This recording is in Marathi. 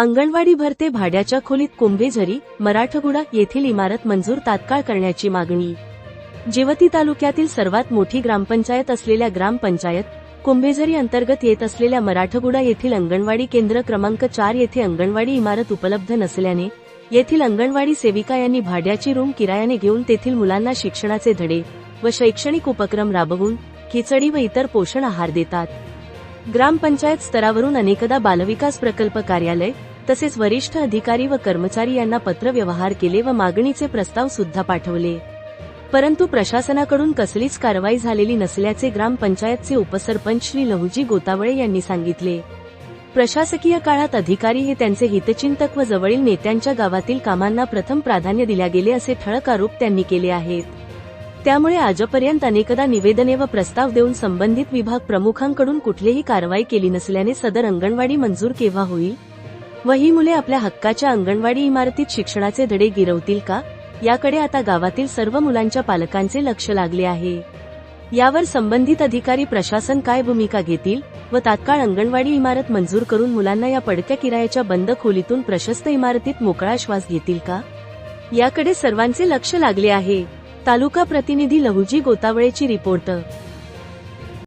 अंगणवाडी भरते भाड्याच्या खोलीत कुंभेझरी मराठगुडा येथील इमारत मंजूर तात्काळ करण्याची मागणी. जेवती तालुक्यातील सर्वात मोठी ग्रामपंचायत असलेल्या ग्रामपंचायत कुंभेझरी अंतर्गत येत असलेल्या मराठगुडा येथील अंगणवाडी केंद्र क्रमांक चार येथे अंगणवाडी इमारत उपलब्ध नसल्याने येथील अंगणवाडी सेविका यांनी भाड्याची रूम किरायाने घेऊन तेथील मुलांना शिक्षणाचे धडे व शैक्षणिक उपक्रम राबवून खिचडी व इतर पोषण आहार देतात. ग्रामपंचायत स्तरावरून अनेकदा बालविकास प्रकल्प कार्यालय तसेच वरिष्ठ अधिकारी व कर्मचारी यांना पत्रव्यवहार केले व मागणीचे प्रस्ताव सुद्धा पाठवले. परंतु प्रशासनाकडून कसलीच कारवाई झालेली नसल्याचे ग्रामपंचायतचे उपसरपंच श्री लहुजी गोतावळे यांनी सांगितले. प्रशासकीय काळात अधिकारी हे त्यांचे हितचिंतक व जवळील नेत्यांच्या गावातील कामांना प्रथम प्राधान्य दिल्या गेले असे ठळक आरोप त्यांनी केले आहेत. त्यामुळे आजपर्यंत अनेकदा निवेदने व प्रस्ताव देऊन संबंधित विभाग प्रमुखांकडून कुठलीही कारवाई केली नसल्याने सदर अंगणवाडी मंजूर केव्हा होईल? व ही मुले आपल्या हक्काच्या अंगणवाडी इमारतीत शिक्षणाचे धडे गिरवतील का? याकडे आता गावातील सर्व मुलांच्या पालकांचे लक्ष लागले आहे. यावर संबंधित अधिकारी प्रशासन काय भूमिका घेतील व तात्काळ अंगणवाडी इमारत मंजूर करून मुलांना या पडक्या किरायाच्या बंद खोलीतून प्रशस्त इमारतीत मोकळा श्वास घेतील का? याकडे सर्वांचे लक्ष लागले आहे. तालुका प्रतिनिधी लहुजी गोतावळेची रिपोर्ट